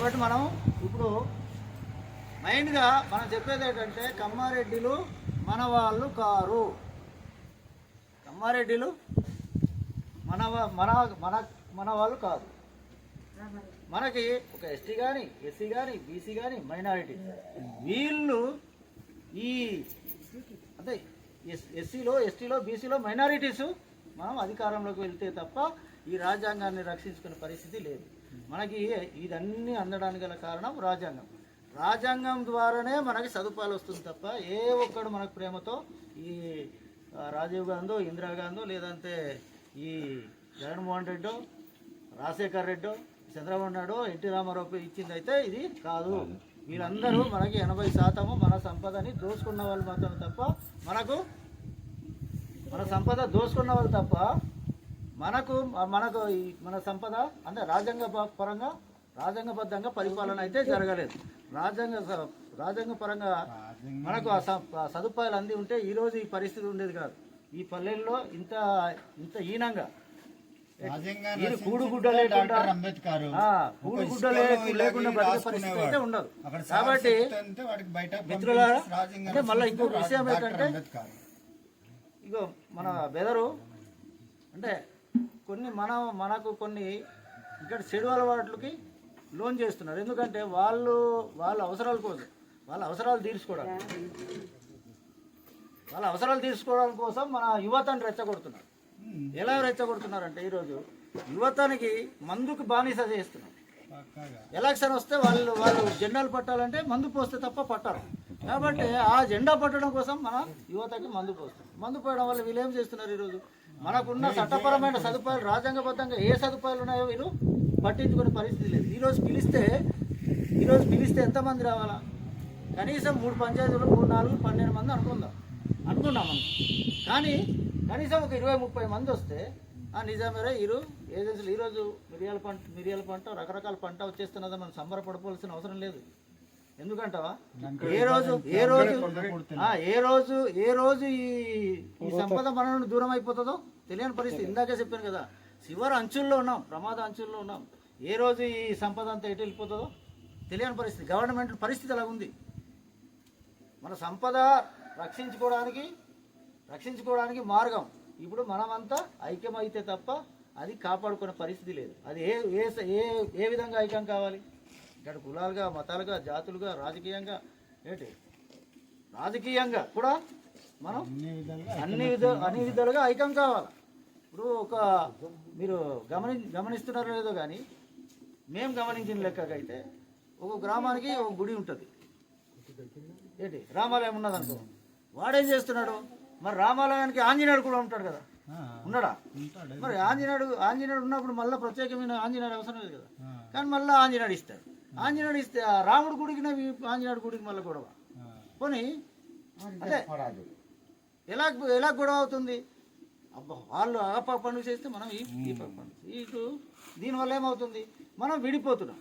కాబట్టి మనం ఇప్పుడు మైండ్గా మనం చెప్పేది ఏంటంటే కమ్మారెడ్డిలు మన వాళ్ళు కారు. కమ్మారెడ్డిలు మన మన మన మన వాళ్ళు కాదు. మనకి ఒక ఎస్టీ కానీ ఎస్సీ కానీ బీసీ కానీ మైనారిటీ. వీళ్ళు ఈ అంటే ఎస్ ఎస్సీలో ఎస్టీలో బీసీలో మైనారిటీస్. మనం అధికారంలోకి వెళ్తే తప్ప ఈ రాజ్యాంగాన్ని రక్షించుకునే పరిస్థితి లేదు. మనకి ఇదన్నీ అందడానికి గల కారణం రాజ్యాంగం. రాజ్యాంగం ద్వారానే మనకి సదుపాయాలు వస్తుంది తప్ప ఏ ఒక్కడు మనకు ప్రేమతో ఈ రాజీవ్ గాంధీ ఇందిరాగాంధీ లేదంటే ఈ జగన్మోహన్ రెడ్డో రాజశేఖర్ రెడ్డో చంద్రబాబు నాయుడు ఎన్టీ రామారావు ఇచ్చింది అయితే ఇది కాదు. వీళ్ళందరూ మనకి ఎనభై శాతము మన సంపదని దోచుకున్న వాళ్ళు మాత్రం తప్ప మనకు మన సంపద దోచుకున్న వాళ్ళు తప్ప మనకు మనకు ఈ మన సంపద అంటే రాజ్యాంగ పరంగా రాజ్యాంగబద్ధంగా పరిపాలన అయితే జరగలేదు. రాజ్యాంగ రాజ్యాంగ పరంగా మనకు ఆ సదుపాయాలు అంది ఉంటే ఈ రోజు ఈ పరిస్థితి ఉండేది కాదు. ఈ పల్లెల్లో ఇంత ఇంత హీనంగా. రాజ్యాంగాన్ని వీరు కూడు రచించిందే గుడ్డ లేకుండా డాక్టర్ అంబేద్కర్. ఆ, ఒక కూడు గుడ్డ ఇసుకలో లే- ఇలాగే లేకుండా. పరిస్థితి అయితే ఉండదు. కాబట్టి మిత్రులారా, రాజ్యాంగాన్ని అంటే మళ్ళీ ఇంకొక విషయం ఏంటంటే. ఇగో మన బెదరు అంటే కొన్ని మన మనకు కొన్ని ఇక్కడ చెడు అలవాట్లకి లోన్ చేస్తున్నారు. ఎందుకంటే వాళ్ళు వాళ్ళ అవసరాల కోసం వాళ్ళ అవసరాలు తీర్చుకోవడానికి. వాళ్ళ అవసరాలు తీర్చుకోవడం కోసం మన యువతను రెచ్చగొడుతున్నారు. ఎలా రెచ్చగొడుతున్నారంటే ఈరోజు యువతనికి మందుకు బానిస చేస్తున్నారు. ఎలక్షన్ వస్తే వాళ్ళు వాళ్ళు జెండాలు పట్టాలంటే మందు పోస్తే తప్ప పట్టరు. కాబట్టి ఆ జెండా పట్టడం కోసం మన యువతకి మందు పోస్తారు మందు పోయడం వల్ల వీళ్ళు ఏం చేస్తున్నారు ఈరోజు? మనకున్న చట్టపరమైన సదుపాయాలు రాజ్యాంగబద్ధంగా ఏ సదుపాయాలు ఉన్నాయో వీళ్ళు పట్టించుకునే పరిస్థితి లేదు. ఈరోజు పిలిస్తే ఈరోజు పిలిస్తే ఎంతమంది రావాలా? కనీసం మూడు పంచాయతీలు మూడు నాలుగు పన్నెండు మంది అనుకుందాం. అనుకున్నాం మనం. కానీ కనీసం ఒక ఇరవై ముప్పై మంది వస్తే ఆ నిజమేరే ఇరు ఏజెన్సీలు ఈరోజు మిరియాల పంట మిరియాల పంట రకరకాల పంట వచ్చేస్తున్నదని మనం సంబరపడిపోవాల్సిన అవసరం లేదు. ఎందుకంటావా? ఏ రోజు ఏ రోజు ఆ, ఏ రోజు ఏ రోజు ఈ ఈ సంపద మన నుండి దూరం అయిపోతుందో తెలియని పరిస్థితి. ఇందాకే చెప్పాను కదా చివరి అంచుల్లో ఉన్నాం ప్రమాద అంచుల్లో ఉన్నాం. ఏ రోజు ఈ సంపద అంతా ఎటు వెళ్ళిపోతుందో తెలియని పరిస్థితి. గవర్నమెంట్ పరిస్థితి అలా ఉంది. మన సంపద రక్షించుకోవడానికి రక్షించుకోవడానికి మార్గం. ఇప్పుడు మనమంతా ఐక్యమైతే తప్ప అది కాపాడుకునే పరిస్థితి లేదు. అది ఏ ఏ ఏ విధంగా ఐక్యం కావాలి? ఇక్కడ కులాలుగా మతాలుగా జాతులుగా రాజకీయంగా ఏంటి? రాజకీయంగా కూడా మనం అన్ని విధ అన్ని విధాలుగా ఐక్యం కావాలి. ఇప్పుడు ఒక మీరు గమని గమనిస్తున్నారో లేదో కానీ మేము గమనించిన లెక్కగా అయితే ఒక గ్రామానికి ఒక గుడి ఉంటుంది. ఏంటి? రామాలయం ఉన్నదనుకో. వాడేం చేస్తున్నాడు? మరి రామాలయానికి ఆంజనేయుడు కూడా ఉంటాడు కదా. ఉన్నాడా. మరి ఆంజనేయుడు ఆంజనేయుడు ఉన్నప్పుడు మళ్ళీ ప్రత్యేకమైన ఆంజనేయుడు అవసరం లేదు కదా. కానీ మళ్ళీ ఆంజనేయుడు ఇస్తాడు. ఆంజనేయుడు ఇస్తే ఆ రాముడు గుడికి ఆంజనేయుడు గుడికి మళ్ళీ గొడవ. పోనీ అదే ఎలా ఎలా గొడవ అవుతుంది? అబ్బా వాళ్ళు ఆ ప పనులు చేస్తే మనం ఈ ఈ ప పనులు ఇటు దీనివల్ల ఏమవుతుంది? మనం విడిపోతున్నాం.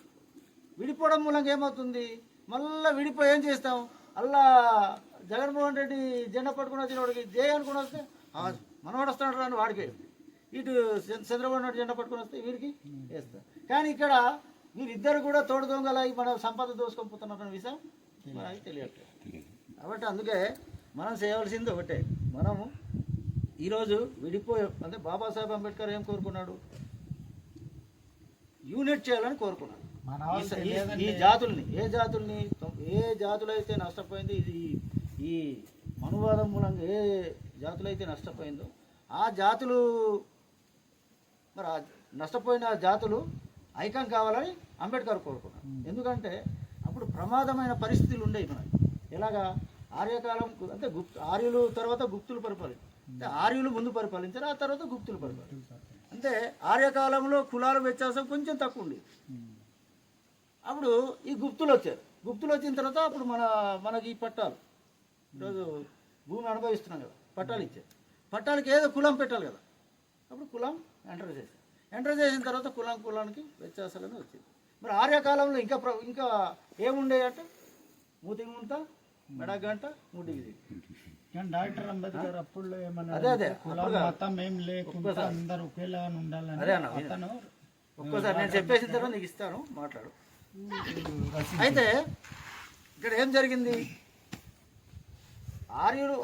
విడిపోవడం మూలంగా ఏమవుతుంది? మళ్ళీ విడిపోయి ఏం చేస్తాం? అల్లా జగన్మోహన్ రెడ్డి జెండా పట్టుకుని వచ్చిన వాడికి జయ అనుకుని వస్తే "ఆ, మనవాడు వస్తున్నాడు అని వాడికి. ఇటు చంద్ర- చంద్రబాబు నాయుడు జెండా పట్టుకుని వస్తే వీరికి వేస్తారు కానీ ఇక్కడ వీరిద్దరు కూడా తోడు దొంగల మన సంపద దోసుకొని పోతున్నారన్న విషయం మనకి తెలియట్లేదు. కాబట్టి అందుకే మనం చేయవలసింది ఒకటే. మనము ఈరోజు విడిపోయే అంటే బాబాసాహెబ్ అంబేద్కర్ ఏం కోరుకున్నాడు? యూనిట్ చేయాలని కోరుకున్నాడు. మన ఈ జాతుల్ని ఏ జాతుల్ని ఏ జాతులైతే నష్టపోయింది ఇది ఈ మనువాదం మూలంగా ఏ జాతులైతే నష్టపోయిందో ఆ జాతులు మరి నష్టపోయిన జాతులు ఐక్యం కావాలని అంబేద్కర్ కోరుకున్నాడు ఎందుకంటే అప్పుడు ప్రమాదమైన పరిస్థితులు ఉండేవి మనకి. ఎలాగా? ఆర్యకాలం అంటే గుప్త ఆర్యులు తర్వాత గుప్తులు పరిపాలించారు. అంటే ఆర్యులు ముందు పరిపాలించారు ఆ తర్వాత గుప్తులు పరిపాలించారు. అంటే ఆర్యకాలంలో కులాల వ్యత్యాసం కొంచెం తక్కువ ఉండేది. అప్పుడు ఈ గుప్తులు వచ్చారు. గుప్తులు వచ్చిన తర్వాత అప్పుడు మన మనకి ఈ పట్టాలు. ఈరోజు భూమి అనుభవిస్తున్నాం కదా పట్టాలు ఇచ్చారు. పట్టాలకి ఏదో కులం పెట్టాలి కదా. అప్పుడు కులం ఎంటర్ చేశారు. ఎంటర్ చేసిన తర్వాత కులం కులానికి వ్యత్యాసాలని వచ్చింది. మరి ఆర్యకాలంలో ఇంకా ప్ర- ఇంకా ఏముండే అంటే? ముంత మెడ గంట ముడికి దిగి కానీ డాక్టర్ అంబేద్కర్ అప్పుడు ఏమన్నా అదే, అదే. మతం ఏం లేకుండా అందరు ఒకేలా ఉండాలని అదే అన్న. ఒక్కోసారి నేను చెప్పేసిన తర్వాత నీకు ఇస్తాను మాట్లాడు. అయితే ఇక్కడ ఏం జరిగింది? ఆర్యుడు